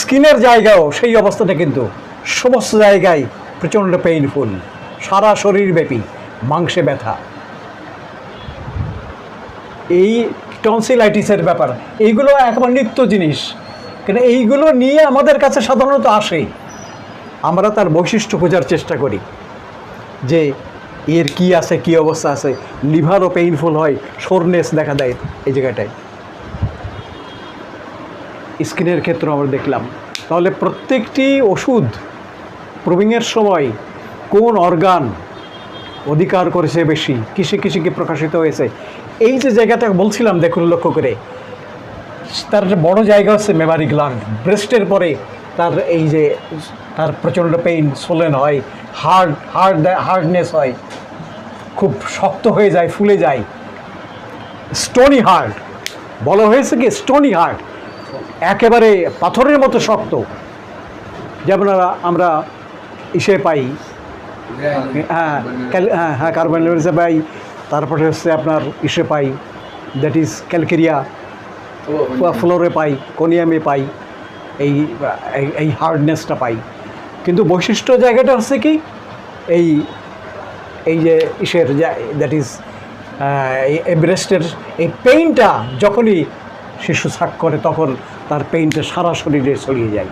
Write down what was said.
স্কিনের জায়গাও সেই অবস্থাটা কিন্তু। সমস্ত জায়গায় প্রচণ্ড পেইনফুল সারা শরীরব্যাপী মাংসে ব্যথা। এই টনসিলাইটিসের ব্যাপার, এইগুলো একবার নিত্য জিনিস। কিন্তু এইগুলো নিয়ে আমাদের কাছে সাধারণত আসে। আমরা তার বৈশিষ্ট্য খোঁজার চেষ্টা করি। যে এর কি আছে, কি অবস্থা আছে। লিভারও পেইনফুল হয় সোরনেস দেখা দেয় এই জায়গাটায়। স্কিনের ক্ষেত্রে আমরা দেখলাম। তাহলে প্রত্যেকটি ওষুধ প্রুভিংয়ের সময় কোন অর্গান অধিকার করেছে বেশি? কিসে কিসে কি প্রকাশিত হয়েছে? এই যে জায়গাটা বলছিলাম, দেখুন লক্ষ্য করে। তার বড় জায়গা হচ্ছে মেমারি গ্ল্যান্ড, ব্রেস্টের পরে তার এই যে তার প্রচণ্ড পেইন, সোলেন হয়, হার্ড হার্ড, হার্ডনেস হয়, খুব শক্ত হয়ে যায়, ফুলে যায়। স্টোনি হার্ট, বলা হয়েছে কি স্টোনি হার্ট? একেবারে পাথরের মতো শক্ত যেমন আমরা- ইসে পাই। হ্যাঁ হ্যাঁ হ্যাঁ কার্বন লেভেলসে পাই, তারপরে হচ্ছে আপনার ইসে পাই, দ্যাট ইজ ক্যালকেরিয়া। ফ্লোরে পাই, কোনিয়ামে পাই, এই, এই- এই হার্ডনেসটা পাই। কিন্তু বৈশিষ্ট্য জায়গাটা হচ্ছে কি, এই এই যে ইসের দ্যাট ইজ এই ব্রেস্টের এই পেইনটা যখনই শিশু সাক করে তখন তার পেইন্টে সারা শরীরে ছড়িয়ে যায়।